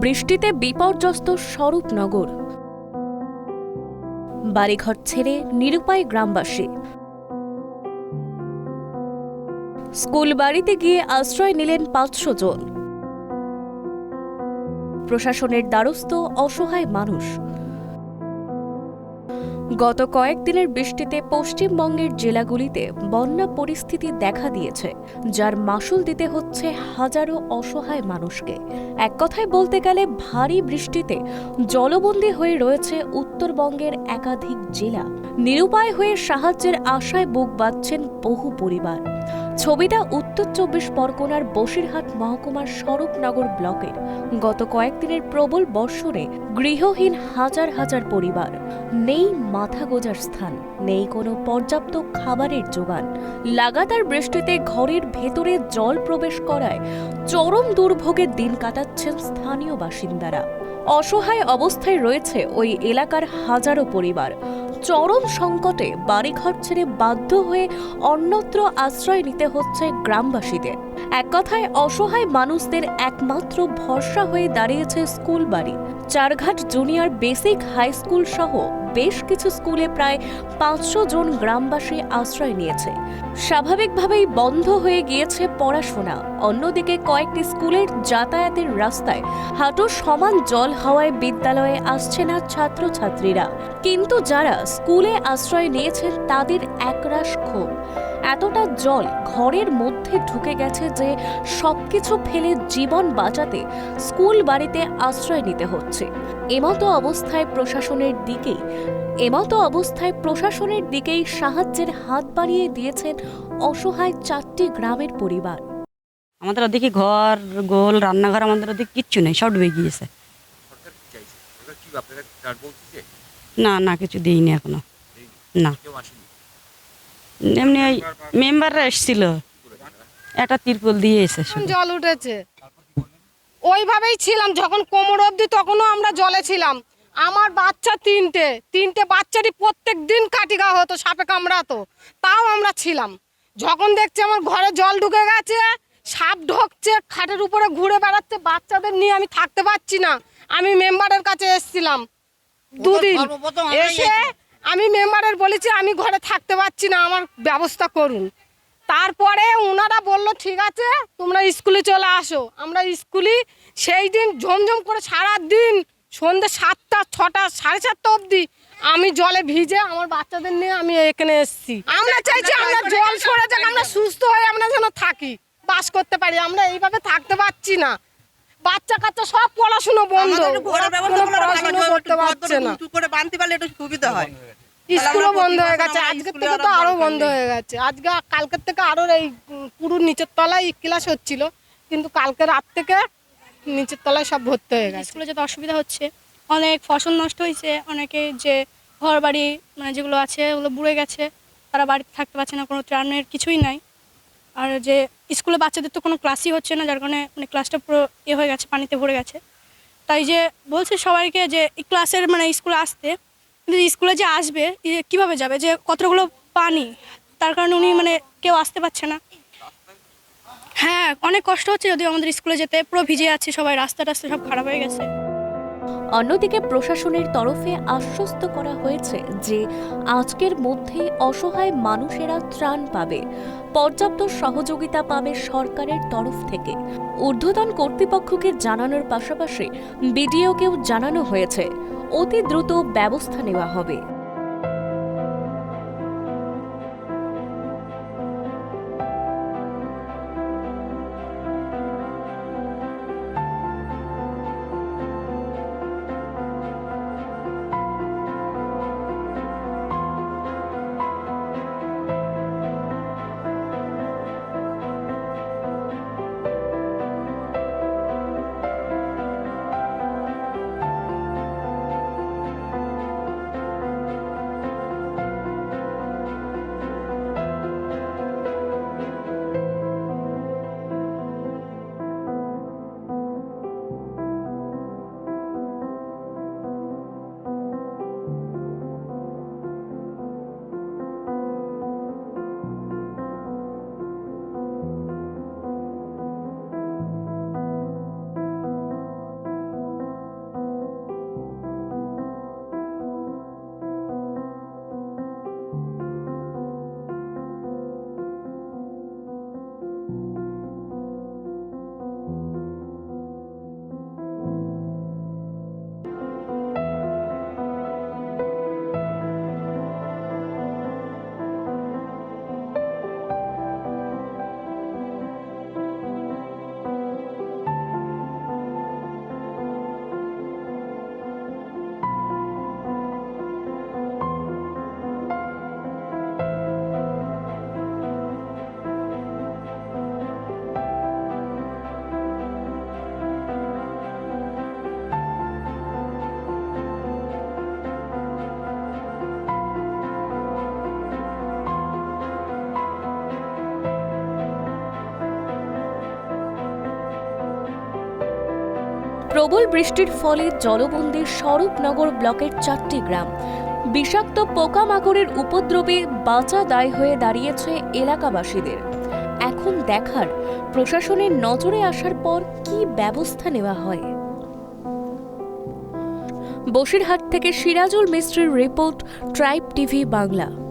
বৃষ্টিতে বিপর্যস্ত স্বরূপনগর। বাড়িঘর ছেড়ে নিরুপায় গ্রামবাসী। স্কুল বাড়িতে গিয়ে আশ্রয় নিলেন পাঁচশো জন। প্রশাসনের দ্বারস্থ অসহায় মানুষ। গত কয়েকদিনের বৃষ্টিতে পশ্চিমবঙ্গের জেলাগুলিতে বন্যা পরিস্থিতি দেখা দিয়েছে, যার মাসুল দিতে হচ্ছে হাজারো অসহায় মানুষকে। এক কথায় বলতে গেলে ভারী বৃষ্টিতে জলবন্দী হয়ে রয়েছে উত্তরবঙ্গের একাধিক জেলা। নিরুপায় হয়ে সাহায্যের আশায় বুক বাঁধছেন বহু পরিবার। ছবিটা উত্তর চব্বিশ পরগনার বসিরহাট মহকুমার স্বরূপনগর ব্লকের। গত কয়েকদিনের প্রবল বর্ষণে গৃহহীন হাজার হাজার পরিবার। নেই মাথা গোজার স্থান, নেই কোনো পর্যাপ্ত খাবারের যোগান। লাগাতার বৃষ্টিতে ঘরের ভেতরে জল প্রবেশ করায় চরম দুর্ভোগের দিন কাটাচ্ছেন স্থানীয় বাসিন্দারা। অসহায় অবস্থায় রয়েছে ওই এলাকার হাজারো পরিবার। চরম সংকটে বাড়িঘর ছেড়ে বাধ্য হয়ে অন্যত্র আশ্রয় নিতে হচ্ছে গ্রামবাসীদের। এক কথায়, অসহায় মানুষদের একমাত্র ভরসা হয়ে দাঁড়িয়েছে স্কুল বাড়ি Charghat junior basic high school সহ বেশ কিছু স্কুলে প্রায় পাঁচশো জন গ্রামবাসী আশ্রয় নিয়েছে। স্বাভাবিকভাবেই বন্ধ হয়ে গিয়েছে পড়াশোনা। অন্যদিকে কয়েকটি স্কুলের যাতায়াতের রাস্তায় হাঁটু সমান জল হাওয়ায় বিদ্যালয়ে আসছে না ছাত্রছাত্রীরা। কিন্তু যারা স্কুলে আশ্রয় নিয়েছেন তাদের একরাশ ক্ষোভ। এতটা জল ঘরের মধ্যে ঢুকে গেছে যে সবকিছু ফেলে জীবন বাঁচাতে স্কুল বাড়িতে আশ্রয় নিতে হচ্ছে। এমতো অবস্থায় প্রশাসনের দিকেই এমতো অবস্থায় প্রশাসনের দিকেই সাহায্যের হাত বাড়িয়ে দিয়েছেন অসহায় চারটি গ্রামের পরিবার। আমাদের ওদিকে ঘর গোল রান্নাঘর আমাদের ওদিকে কিচ্ছু নেই সব ডুবে গিয়েছে। না না কিছু দিইনি এখনও। না। কেউ আসেনি? এমনি ওই মেম্বাররা এসেছিল। একটা তিরপল দিয়ে এসে শুধু। জল উঠেছে। ওইভাবেই ছিলাম যখন কোমর অবধি তখনও আমরা জলে ছিলাম। আমার বাচ্চা তিনটে তিনটে বাচ্চারই প্রত্যেক দিন কাটিগা হতো সাপে কামড়াতো। তাও আমরা ছিলাম। যখন দেখছি আমার ঘরে জল ঢুকে গেছে সাপ ঢকছে খাটের উপরে ঘুরে বেড়াচ্ছে বাচ্চাদের নিয়ে আমি থাকতে পারছি না। আমি মেম্বারের কাছে এসেছিলাম। দুদিন এসে আমি মেম্বারের বলেছি, আমি ঘরে থাকতে পারছি না, আমার ব্যবস্থা করুন। তারপরে ওনারা বলল, ঠিক আছে, তোমরা স্কুলে চলে আসো। আমরা স্কুলে সেই দিন ঝমঝম করে সারা দিন সন্ধ্যে সাতটা, ছটা, সাড়ে সাতটা অবধি আমি জলে ভিজে আমার বাচ্চাদের নিয়ে আমি এখানে এসেছি। আমরা চাইছি আমরা জল সরে যাক, আমরা সুস্থ হয়ে আমরা যেন থাকি, বাস করতে পারি। আমরা এইভাবে থাকতে পারছি না। বাচ্চা কাচ্চা সব পড়াশুনো বন্ধ। পড়াশুনো করতে পারছে না। করে বাঁধতে পারলে একটু সুবিধা হয়। স্কুলও বন্ধ হয়ে গেছে। আজকের থেকে তো আরও বন্ধ হয়ে গেছে। আজকে কালকের থেকে আরও এই উম, পুরো নিচের তলায় ক্লাস হচ্ছিল কিন্তু কালকে রাত থেকে নিচের তলায় সব ভর্তি হয়ে গেছে। স্কুলে যেতে অসুবিধা হচ্ছে অনেক ফসল নষ্ট হয়েছে অনেকে যে ঘর বাড়ি মানে যেগুলো আছে ওগুলো বুড়ে গেছে তারা বাড়িতে থাকতে পারছে না কোনো ত্রাণের কিছুই নাই। আর যে স্কুলে বাচ্চাদের তো কোনো ক্লাসই হচ্ছে না, যার কারণে মানে ক্লাসটা পুরো এ হয়ে গেছে, পানিতে ভরে গেছে। তাই যে বলছে সবাইকে যে ক্লাসের মানে স্কুলে আসতে, কিন্তু স্কুলে যে আসবে কীভাবে যাবে? যে কতগুলো পানি, তার কারণে উনি মানে কেউ আসতে পারছে না। হ্যাঁ অনেক কষ্ট হচ্ছে যদিও আমাদের স্কুলে যেতে, পুরো ভিজে আছে সবাই রাস্তা টাস্তা সব খারাপ হয়ে গেছে। অন্যদিকে প্রশাসনের তরফে আশ্বস্ত করা হয়েছে যে আজকের মধ্যে অসহায় মানুষেরা ত্রাণ পাবে, পর্যাপ্ত সহযোগিতা পাবে সরকারের তরফ থেকে। ঊর্ধ্বতন কর্তৃপক্ষকে জানানোর পাশাপাশি বিডিওকেও জানানো হয়েছে, অতি দ্রুত ব্যবস্থা নেওয়া হবে। প্রবল বৃষ্টির ফলে জলবন্দির স্বরূপনগর ব্লকের চারটি গ্রাম। বিষাক্ত পোকামাকড়ের উপদ্রবে বাঁচা দায় হয়ে দাঁড়িয়েছে এলাকাবাসীদের। এখন দেখার, প্রশাসনের নজরে আসার পর কি ব্যবস্থা নেওয়া হয়? বসিরহাট থেকে সিরাজুল মিস্ত্রির রিপোর্ট, ট্রাইব টিভি বাংলা।